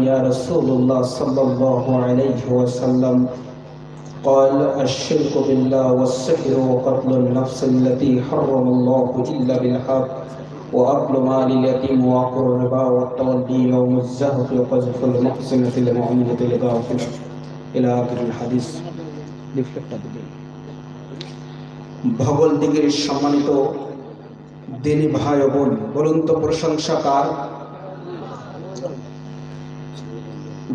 يا رسول الله صلى الله عليه وسلم قال الشرك بالله والسحر وقتل النفس التي حرم الله إلا بالحق وأكل مال اليتيم وعقر الربا والتولي يوم الزهف وقذف المحسنة المؤمنة الغافلة إلى آخر الحديث ভগল দিগের সম্মানিত দিনী ভাই ও বোন বলুন তো প্রশংসা কার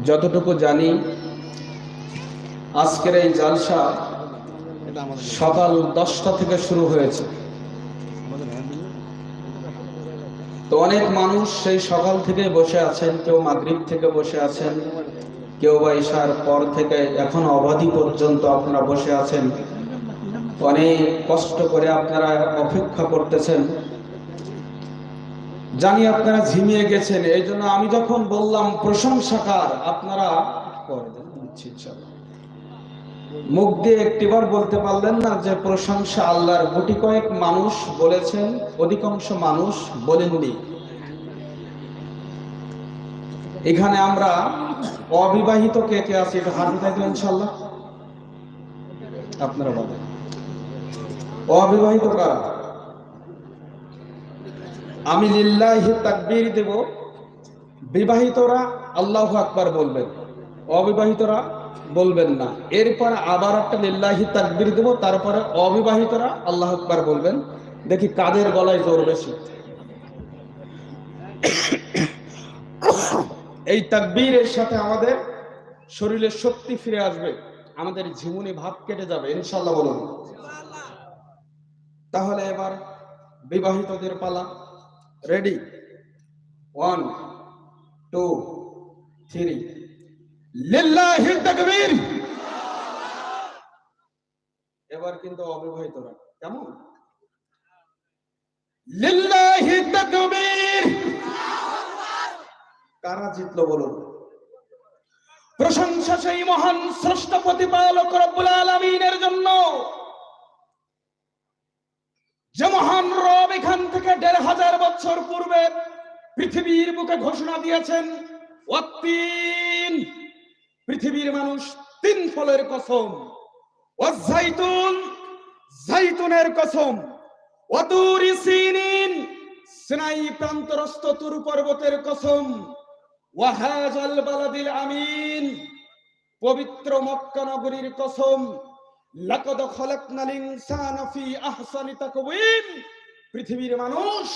যতটুকু জানি, আজকের এই জালসা সকাল দশটা থেকে শুরু হয়েছে। তো অনেক মানুষ সেই সকাল থেকে বসে আছেন, কেউ মাগরিব থেকে বসে আছেন, কেউ বা ঈশার পর থেকে এখন অবাধি পর্যন্ত আপনারা বসে আছেন। অনেক কষ্ট করে আপনারা অপেক্ষা করতেছেন। জানি আপনারা ঝিমিয়ে গেছেন এই জন্য আমি যখন বললাম প্রশংসাকার, আপনারা। মুখ দিয়ে একটিবার বলতে পারলেন না যে প্রশংসা আল্লাহর গুটি কয়েক মানুষ বলেছেন, অধিকাংশ মানুষ বলেননি। এখানে আমরা অবিবাহিত কে কে আছি এটা হাতে থাকবে ইনশাল্লাহ আপনারা বলেন। অবিবাহিত কারা? আমি লিল্লাহি তাকবির দেব। বিবাহিতরা আল্লাহু আকবার বলবেন। অবিবাহিতরা বলবেন না। এরপর আবার একটা লিল্লাহি তাকবীর দেব, তারপরে অবিবাহিতরা আল্লাহ আকবার বলবেন। দেখি কাদের গলায় জোর বেশি। এই তাকবীরের সাথে আমাদের শরীরে শক্তি ফিরে আসবে। আমাদের ঝিমুনি ভাব কেটে যাবে ইনশাল্লাহ বলুন। তাহলে এবার বিবাহিতদের পালা। রেডি ওয়ান টু থ্রি লিল্লাহি তাকবীর এবার কিন্তু অবিবাহিতরা কেমন? লিল্লাহি তাকবীর কারা জিতলো বলুন? প্রশংসা সেই মহান স্রষ্টা প্রতিপালক রব্বুল আলামিনের জন্য। যে মহান থেকে দেড় হাজার বছর পূর্বে পৃথিবীর বুকে ঘোষণা দিয়েছেন, ওয়াত্তিন। পৃথিবীর মানুষ তিন ফলের কসম ওয়াজাইতুন জাইতুনের কসম, ওয়াতুরি সিনিন। সিনাই প্রান্তরস্থ তুর পর্বতের কসম, ওয়াহাজাল বালাদিল আমিন। পবিত্র মক্কা নগরীর কসম, লাকাদ খালাকনাল ইনসানা ফি আহসানি তাকওয়িম। পৃথিবীর মানুষ,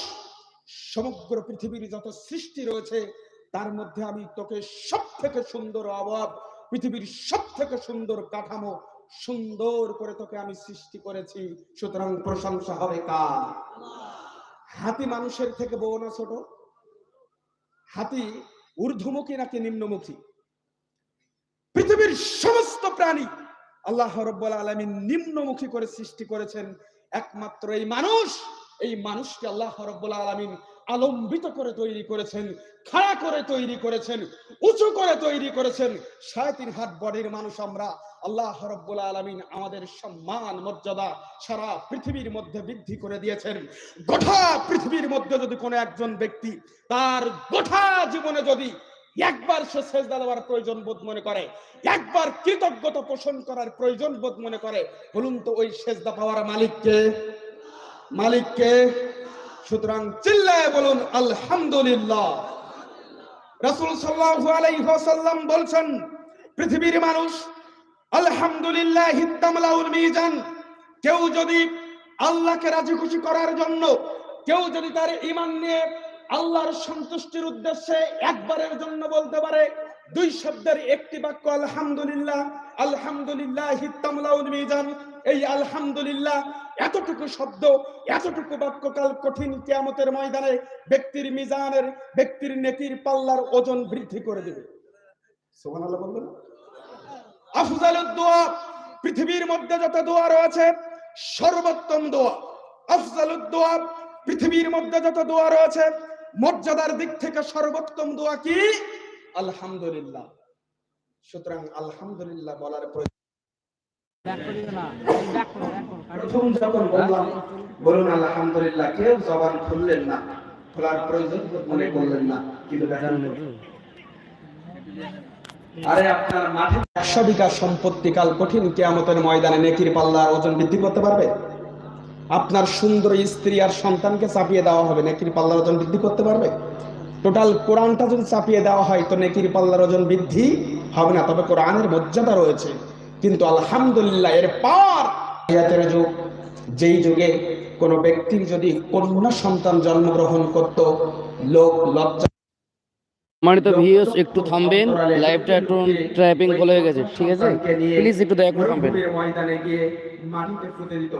সমগ্র পৃথিবীর যত সৃষ্টি রয়েছে, তার মধ্যে আমি তোকে সব থেকে সুন্দর আবাদ পৃথিবীর সব থেকে সুন্দর কাঠামো সুন্দর করে তোকে আমি সৃষ্টি করেছি। সুতরাং প্রশংসা হবে কার? হাতি মানুষের থেকে বউ না ছোট? হাতি ঊর্ধ্বমুখী নাকি নিম্নমুখী? পৃথিবীর সমস্ত প্রাণী আল্লাহ রব্বুল আলামিন নিম্নমুখী করে সৃষ্টি করেছেন। একমাত্র এই মানুষ এই মানুষকে আল্লাহ রব্বুল আলামিন আলম্বিত করে তৈরি করেছেন, খাড়া করে তৈরি করেছেন, উঁচু করে তৈরি করেছেন। সাড়ে তিন হাত বডির মানুষ আমরা আল্লাহ রব্বুল আলামিন আমাদের সম্মান, মর্যাদা সারা পৃথিবীর মধ্যে বৃদ্ধি করে দিয়েছেন। গোটা পৃথিবীর মধ্যে যদি কোনো একজন ব্যক্তি তার গোটা জীবনে যদি একবার সে সেজদা দেওয়ার প্রয়োজন বোধ মনে করে, একবার কৃতজ্ঞতা পোষণ করার প্রয়োজন বোধ মনে করে, বলুন তো ওই সেজদা পাওয়ার মালিককে? মালিককে, সুতরাং চিল্লায় বলুন, আলহামদুলিল্লাহ। রাসূল সাল্লাল্লাহু আলাইহি ওয়াসাল্লাম বলছেন, পৃথিবীর মানুষ, আলহামদুলিল্লাহ হিত্তামলাউল মিজান, কেউ যদি আল্লাহকে রাজি খুশি করার জন্য, কেউ যদি তার ঈমান নিয়ে আল্লাহর সন্তুষ্টির উদ্দেশ্যে একবারের জন্য বলতে পারে, দুই শব্দের একটি বাক্য, আলহামদুলিল্লাহ আলহামদুলিল্লাহ হিত্তামলাউল মিজান। এই আলহামদুলিল্লাহ এতটুকু শব্দ, এতটুকু বাক্য কাল কঠিন কিয়ামতের ময়দানে ব্যক্তির মিজানের, ব্যক্তির নেকির পাল্লার ওজন বৃদ্ধি করে দেবে। পৃথিবীর মধ্যে যত দোয়া রয়েছে, সর্বোত্তম দোয়া। আফজালুদ দোয়া পৃথিবীর মধ্যে যত দোয়া রয়েছে, মর্যাদার দিক থেকে সর্বোত্তম দোয়া কি? আলহামদুলিল্লাহ। সুতরাং আলহামদুলিল্লাহ বলার প্রয়োজন যখন বললাম, বলুন, আলহামদুলিল্লাহ। কেউ জবান খুললেন না। খোলার প্রয়োজন মনে করলেন না, কিন্তু আরে, আপনার মাঠে একশো সম্পত্তি কাল কঠিন কেয়ামতের ময়দানে নেকির পাল্লা ওজন বৃদ্ধি করতে পারবে? আপনার সুন্দর স্ত্রী আর সন্তানকে চাপিয়ে দেওয়া হবে, নেকির পাল্লার ওজন বৃদ্ধি করতে পারবে? টোটাল কোরআনটা যদি চাপিয়ে দেওয়া হয়, তো নেকির পাল্লার ওজন বৃদ্ধি হবে না, তবে কোরআনের মর্যাদা রয়েছে। কিন্তু আলহামদুলিল্লাহ এর পার হায়াতের যুগ। যেই যুগে কোনো ব্যক্তির যদি কন্যা সন্তান জন্মগ্রহণ করত লোক লজ্জা সম্মানিত ভিউস একটু থামবেন। লাইভটা একটু ট্র্যাপিং বলে হয়ে গেছে ঠিক আছে? প্লিজ একটু দয়া করে থামবেন। ময়দানে গিয়ে মাটিতে পুঁতে দিত।